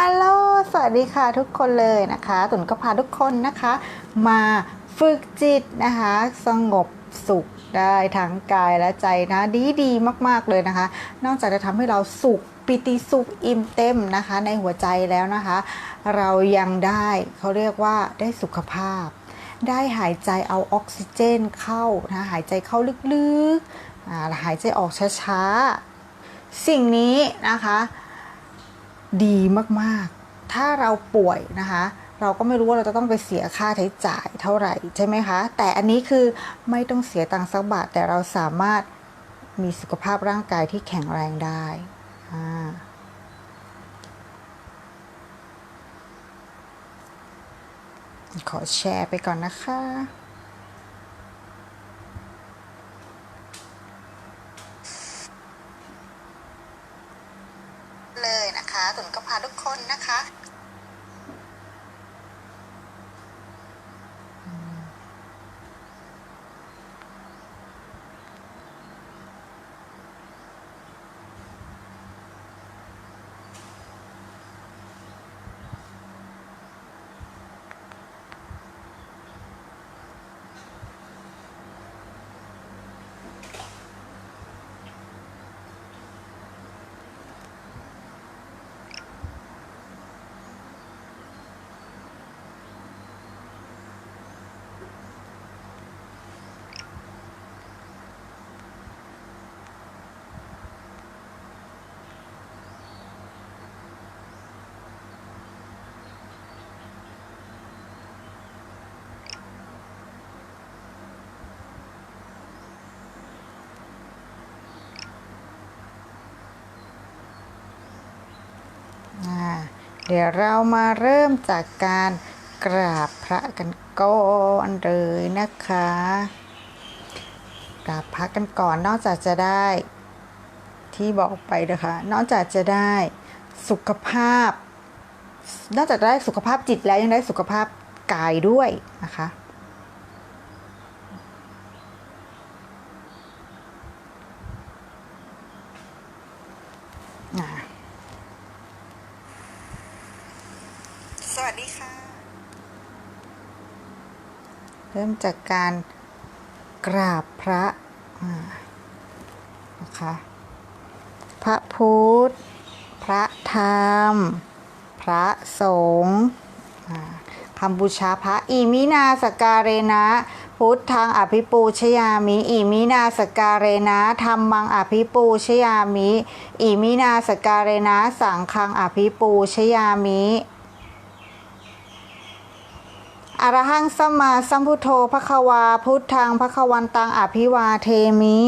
ฮัลโหล สวัสดีค่ะทุกคนเลยนะคะ ตุนก็พาทุกคนนะคะ มาฝึกจิตนะคะ สงบสุขได้ทั้งกายและใจนะดีดีมาก ๆ เลยนะคะ นอกจากจะทำให้เราสุขปิติสุขอิ่มเต็มนะคะ ในหัวใจแล้วนะคะ เรายังได้เขาเรียกว่าได้สุขภาพ ได้หายใจเอาออกซิเจนเข้านะหายใจเข้าลึกๆหายใจออกช้าๆ สิ่งนี้นะคะ ดีมากๆ ถ้าเราป่วยนะคะ เราก็ไม่รู้ว่าเราจะต้องไปเสียค่าใช้จ่ายเท่าไหร่ใช่ไหมคะ แต่อันนี้คือไม่ต้องเสียตังค์สักบาทแต่เราสามารถมีสุขภาพร่างกายที่แข็งแรงได้อ่าขอแชร์ไปก่อนนะคะ เลยนะคะ ตุนก็พาทุกคนนะคะ เดี๋ยวเรามาเริ่มจากการกราบพระกันก่อนเลยนะคะ กราบพระกันก่อนนอกจากจะได้ที่บอกไปนะคะ นอกจากจะได้สุขภาพ นอกจากได้สุขภาพจิตแล้วยังได้สุขภาพกายด้วยนะคะ อ่า สวัสดีค่ะ เริ่ม จากการกราบพระนะคะ พระพุทธ พระธรรม พระสงฆ์คำบูชาพระอิมินาสการเรนะพุทธังอภิปูชยามิอิมินาสการเรนะธรรมังอภิปูชยามิอิมินาสกการเรนะสังฆังอภิปูชยามิ อรหังสัมมาสัมพุทโธพระควาพุทธังพระควันตังอภิวาเทมิ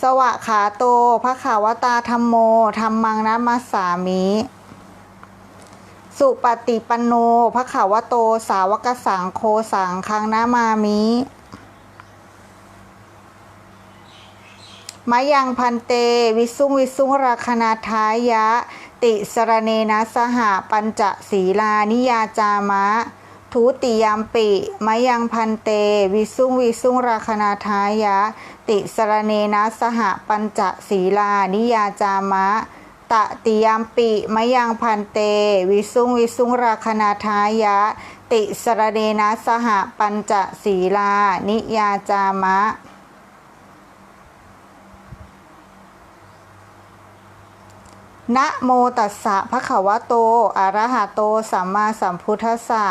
สวะขาโตพระขาวตาธรรมโมธรรมังนัมสสามิ สุปฏิปันโนพระขาวโตสาวกสังโฆสังคังนามามิมายังพันเต วิสุงวิสุงราคณาทายะ ติสรเนนะสหปัญจศีลานิยาจามะ ทุติยามปิมายังพันเต วิสุงวิสุงราคณาทายะ ติสรเนนะสหปัญจศีลานิยาจามะ ตติยามปิมายังพันเต วิสุงวิสุงราคณาทายะ ติสรเนนะสหปัญจศีลานิยาจามะ นะโมตัสสะภะคะวะโต อะระหะโต สัมมาสัมพุทธัสสะ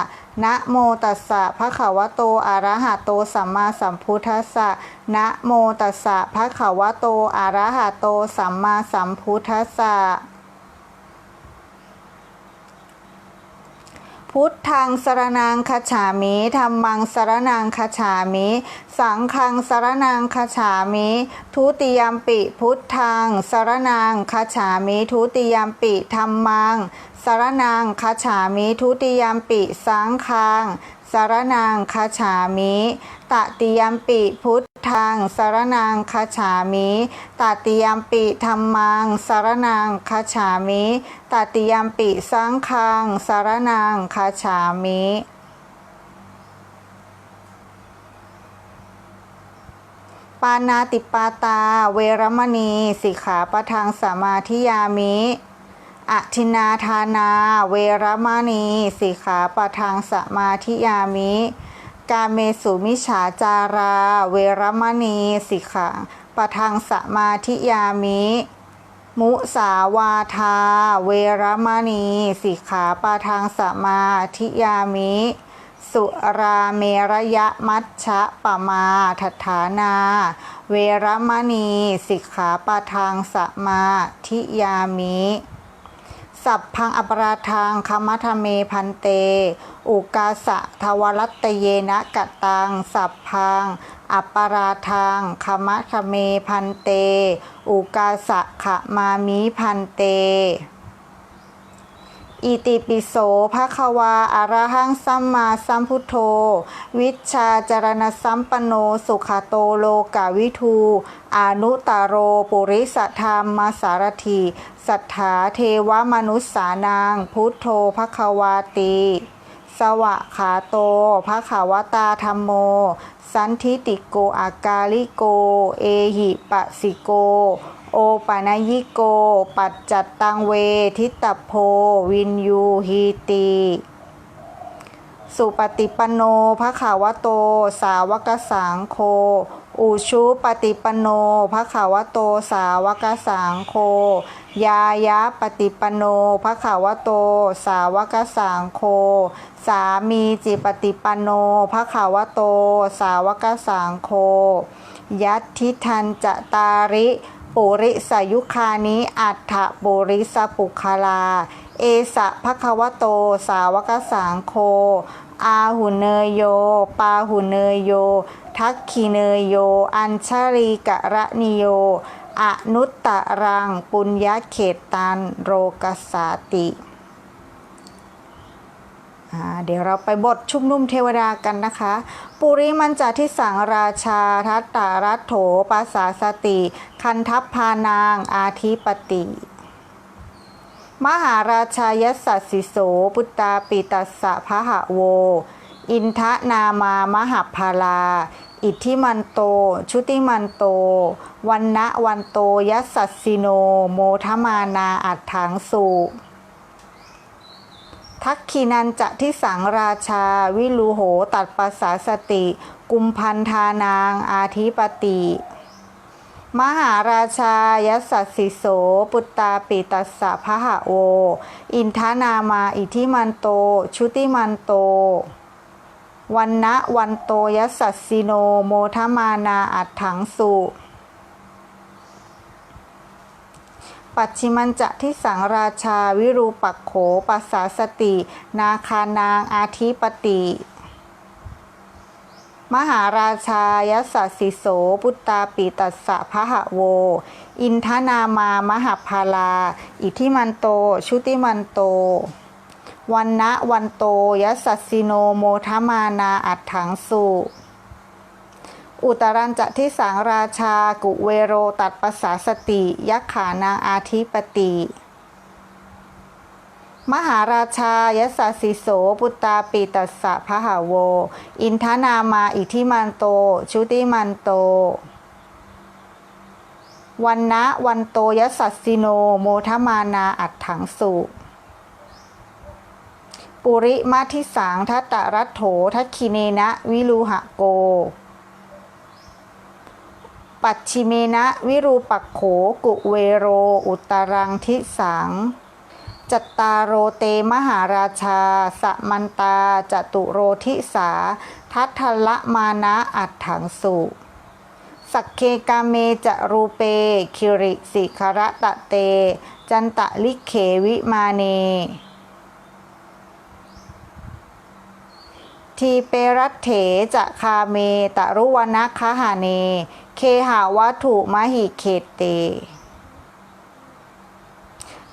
นะโมตัสสะภะคะวะโต อะระหะโต สัมมาสัมพุทธัสสะนะโมตัสสะภะคะวะโต อะระหะโต สัมมาสัมพุทธัสสะ พุทธังสรนังคจฉามิธรรมังสรนังคจฉามิ สังฆังสรนังคจฉามิ ทุติยมปิพุทธังสรนังคจฉามิ ทุติยมปิธรรมังสารนังคจฉามิ ทุติยมปิสังฆังสารนังคจฉามิ ตติยมปิพุท ทางสารนางคาฉามิตติยามปิธรรมังสารนางคาฉามิตติยามปิสังคังสารนางคาฉามิปานาติปาตา เวรมณีสิกขาประทางสมาธิยามิอธินาธานา เวรมณีสิกขาประทางสมาธิยามิ กาเมสุมิฉาจารา เวรมณีสิกขาปะทังสมาธิยามิ มุสาวาทา เวรมณีสิกขาปะทังสมาธิยามิ สุราเมระยะมัชชะปะมาทัฐานา เวรมณีสิกขาปะทางสมาธิยามิ สัพพังอปราทางคมัทเมพันเต อุกาสะทวรัตเยนะกะตัง สัพพังอปราทางคมัทเมพันเต อุกาสะขมามิพันเต อิติปิโสภะคะวาอะระหังสัมมาสัมพุทโธ วิชาจารณสัมปโนสุขโตโลกาวิทูอนุตารโรปุริสธรรมมสารถิสัทธาเทวมนุษสานางพุทโธภะคะวาติสวะขาโตภะขาวตาธรรมโม สันทิติโกอากาลิโก เอหิปะสิโก โอปานยิโก ปัจจัตตังเวทิตโพ วินยูฮีติ สุปฏิปโนภะขาวโต สาวกสังโค อุชุปฏิปโนภะขาวโต สาวกสังโค ยายะปฏิปโนภะขาวโต สาวกสังโค สามีจิปฏิปโนภะขาวโต สาวกสังโค ยัตทิทันจตาริ ปุริสยุคานิอัฏฐปุริสปุคลา เอสะภควโต สาวกสังโค อาหุเนยโย ปาหุเนยโย ทักขีเนยโย อัญชรีกะระนิโย อนุตตรัง ปุญญเขตตัน โรกสาติ เดี๋ยวเราไปบทชุมนุมเทวดากันนะคะ ปุริมันจาทิสังราชา ทัตตารัตโถปัสสาสติ คันทัพพานาง อาทิปติ มหาราชายสัสสิโส ปุตตาปิตัสสะพะหะโว อินทนามามหาพาลา อิทธิมันโต ชุติมันโต วันนะวันโต ยัสสสิโน โมทมานาอัตถังสุ ทักขีนันจะที่สังราชา วิลูโหตัดปัสสาสติ กุมพันธานาง อาทิปติ มหาราชายัสสิโส ปุตตาปิตัสสะพหะโว อินทานามาอิทิมันโต ชุติมันโตวันนะวันโตยัสสิโนโมทมานาอัดถังสุ ปัจฉิมันจะที่สังราชาวิรูปักโขปัสสาสติ นาคานางอาทิปติ มหาราชายัสสิโสพุตตาปิตัสสะพะหะโว อินทนามามหพาลา อิทิมันโต ชุติมันโตวันนะวันโตยัสสิโนโมทมานาอัดถังสุ อุตรันจะทิสังราชากุเวโรตัดภาษาสติยักขานาอาธิปติ มหาราชายสสิโสปุตตาปิตัสสะพหาโว อินทนามาอิทิมันโต ชุติมันโตวันนะวันโตยสัสสิโนโมทมานาอัดถังสุปุริมาทิสังทัตตรัตโถทัคคิเนนะวิลูหะโก ปัจฉิเมนะวิรูปักโขกุเวโร อุตรังทิสังจตตาโรเตมหาราชา สมันตาจตุโรทิสา ทัทละมานะอัดถังสุสักเคกาเมจะรูเป คิริสิคระตะเต จันตะลิเขวิมาเน ทีเปรัตเถจะคาเมตะรุวนะคหาเน เคหาวัตุมหิเขตเต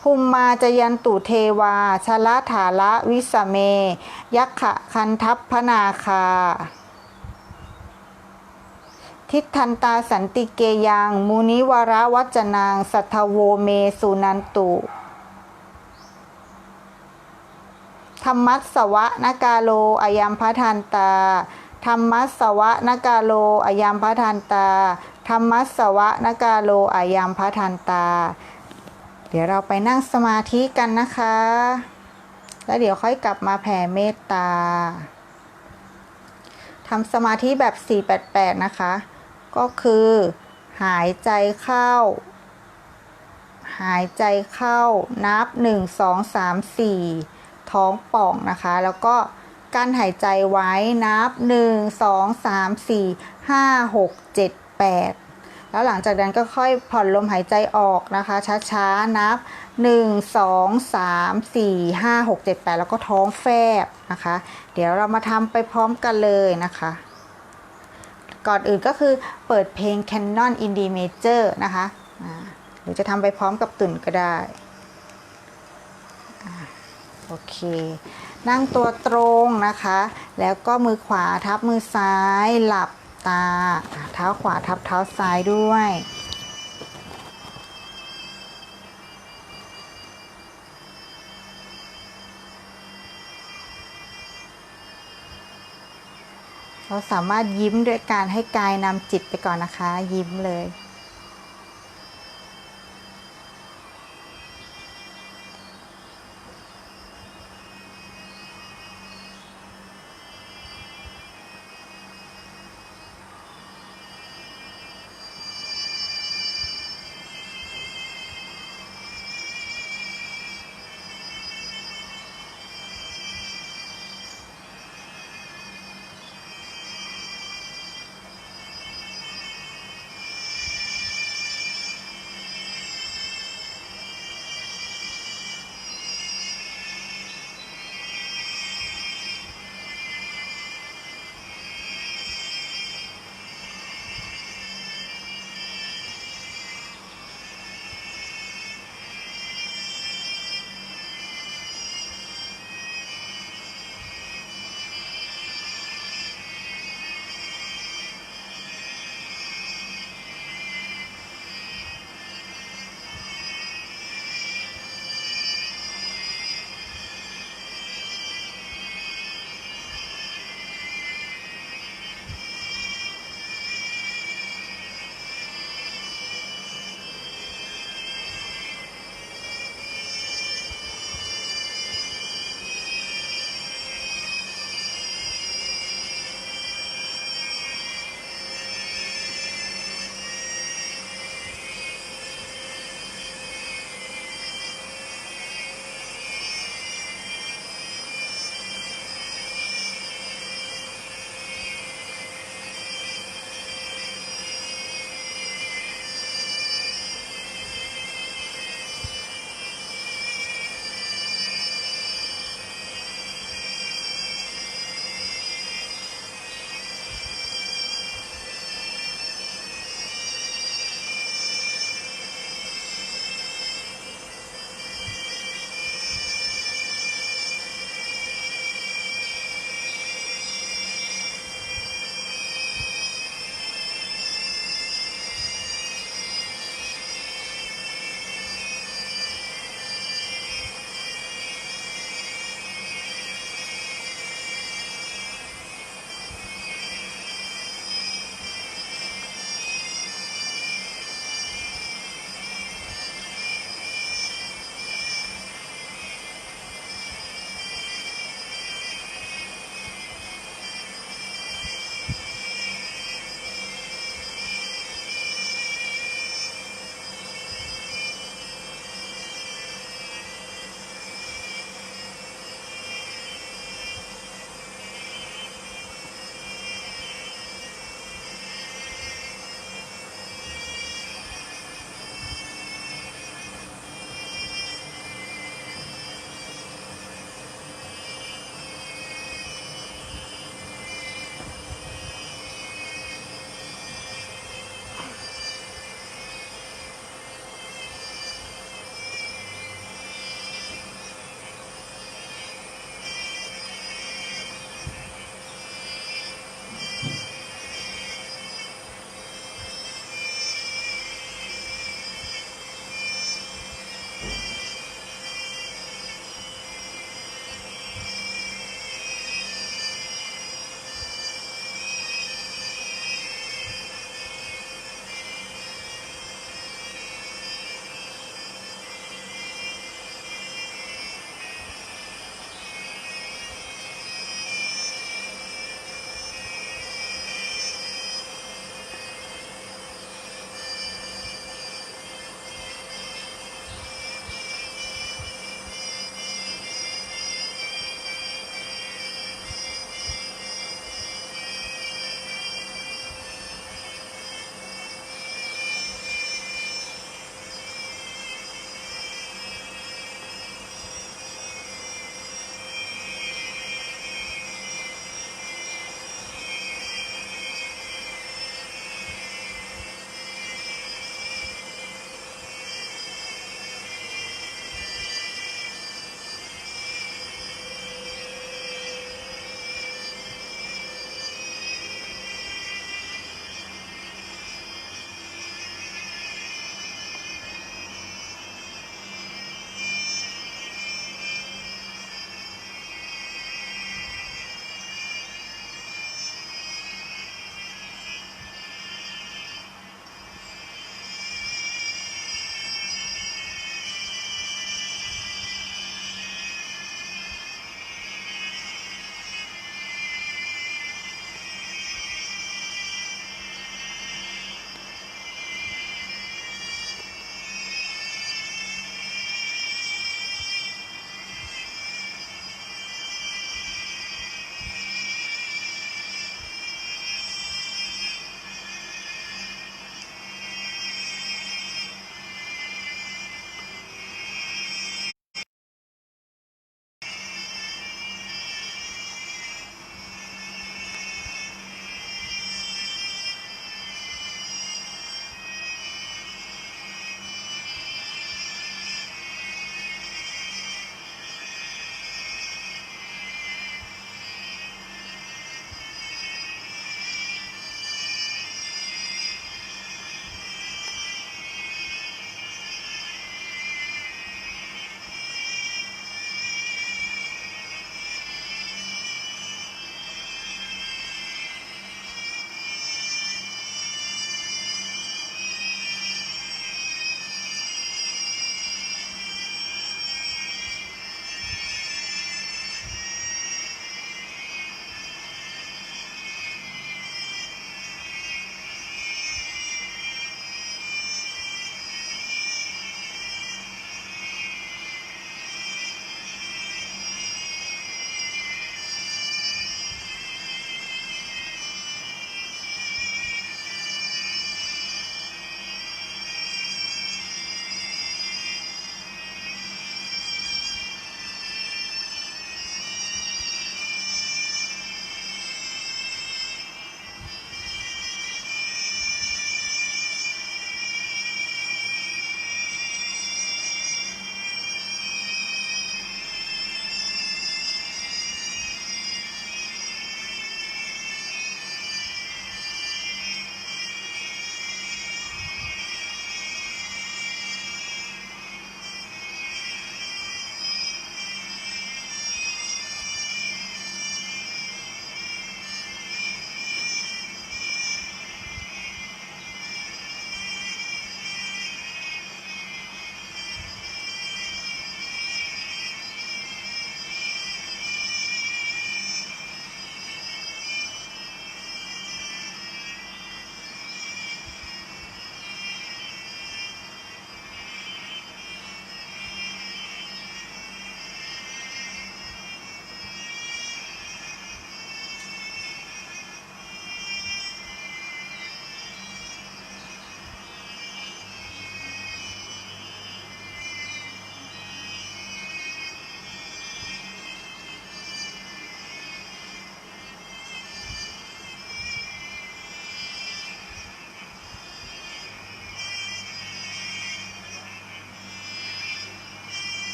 ภูมมาจยันตุเทวา ชละถาละวิสเม ยักขะคันทัพพนาคา ทิทันตาสันติเกยังมูนิวราวัจนาง สัทโวเมสุนันตุ ธรรมัสสวะนกาโลอยามพทันตาธรรมัสสวะนกาโลอยามพทันตาธรรมัสสวะนกาโลอยามพทันตา เดี๋ยวเราไปนั่งสมาธิกันนะคะ แล้วเดี๋ยวค่อยกลับมาแผ่เมตตาทำสมาธิแบบ 488 นะคะ ก็คือ หายใจเข้า หายใจเข้านับ 1 2 3 4 ท้องป่องนะคะ แล้วก็กั้นหายใจไว้นับ 1 2 3 4 5 6 7 8 แล้วหลังจากนั้นก็ค่อยผ่อนลมหายใจออกนะคะ ช้าๆ นับ 1 2 3 4 5 6 7 8 แล้วก็ท้องแฟบนะคะ เดี๋ยวเรามาทำไปพร้อมกันเลยนะคะ ก่อนอื่นก็คือเปิดเพลง Canon in D major นะคะหรือจะทำไปพร้อมกับตุ่นก็ได้ โอเค นั่งตัวตรงนะคะ แล้วก็มือขวาทับมือซ้าย หลับตา เท้าขวาทับเท้าซ้ายด้วยเราสามารถยิ้มด้วยการให้กายนำจิตไปก่อนนะคะ ยิ้มเลย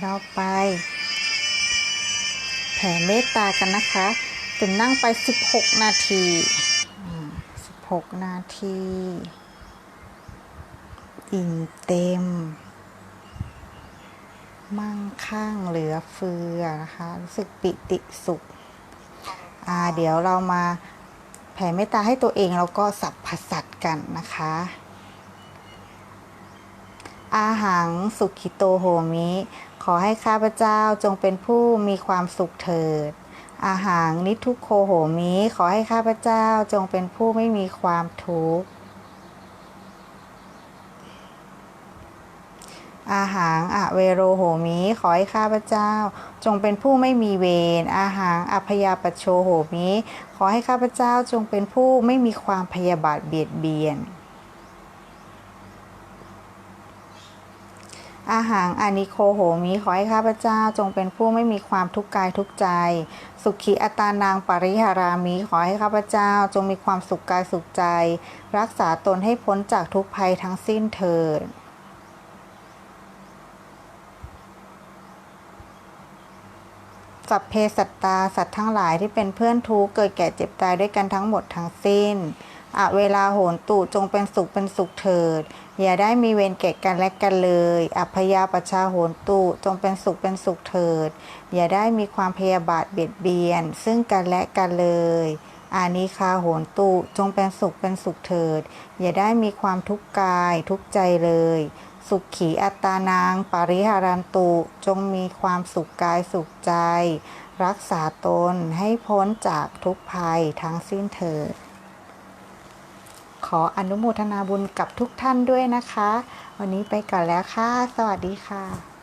เราไป แผ่เมตตากันนะคะตุนนั่งไป 16 นาที 16 นาทีอิ่มเต็ม มั่งคั่งเหลือเฟือนะคะรู้สึกปิติสุขอ่าเดี๋ยวเรามาแผ่เมตตาให้ตัวเองแล้วก็สัพพสัตกันนะคะ อาหังสุขิโตโหมิ ขอให้ข้าพเจ้าจงเป็นผู้มีความสุขเถิด อาหังนิทุกโคโหมิ ขอให้ข้าพเจ้าจงเป็นผู้ไม่มีความทุกข์ อาหารอเวโรโหมิ ขอให้ข้าพเจ้า จงเป็นผู้ไม่มีเวร อาหารอพยาปโชโหมิ ขอให้ข้าพเจ้าจงเป็นผู้ไม่มีความพยาบาทเบียดเบียน อาหารอานิโคโหมิขอให้ข้าพเจ้าจงเป็นผู้ไม่มีความทุกข์กายทุกใจ สุขีอัตานางปริหารามิขอให้ข้าพเจ้าจงมีความสุขกายสุขใจ รักษาตนให้พ้นจากทุกภัยทั้งสิ้นเถิดสัพเพสัตตาสัตว์ทั้งหลายที่เป็นเพื่อนทุกเกิดแก่เจ็บตายด้วยกันทั้งหมดทั้งสิ้น อเวลาโหนตุจงเป็นสุขเป็นสุขเถิด อย่าได้มีเวรแก่กันและกันเลย อัพยาปชาโหนตุจงเป็นสุขเป็นสุขเถิด อย่าได้มีความพยาบาทเบียดเบียน ซึ่งกันและกันเลยอานิคาโหนตุจงเป็นสุขเป็นสุขเถิด อย่าได้มีความทุกข์กายทุกข์ใจเลย สุขขีอัตตานางปริหารันตุจงมีความสุขกายสุขใจ รักษาตนให้พ้นจากทุกภัยทั้งสิ้นเถิด ขออนุโมทนาบุญกับทุกท่านด้วยนะคะ วันนี้ไปก่อนแล้วค่ะ สวัสดีค่ะ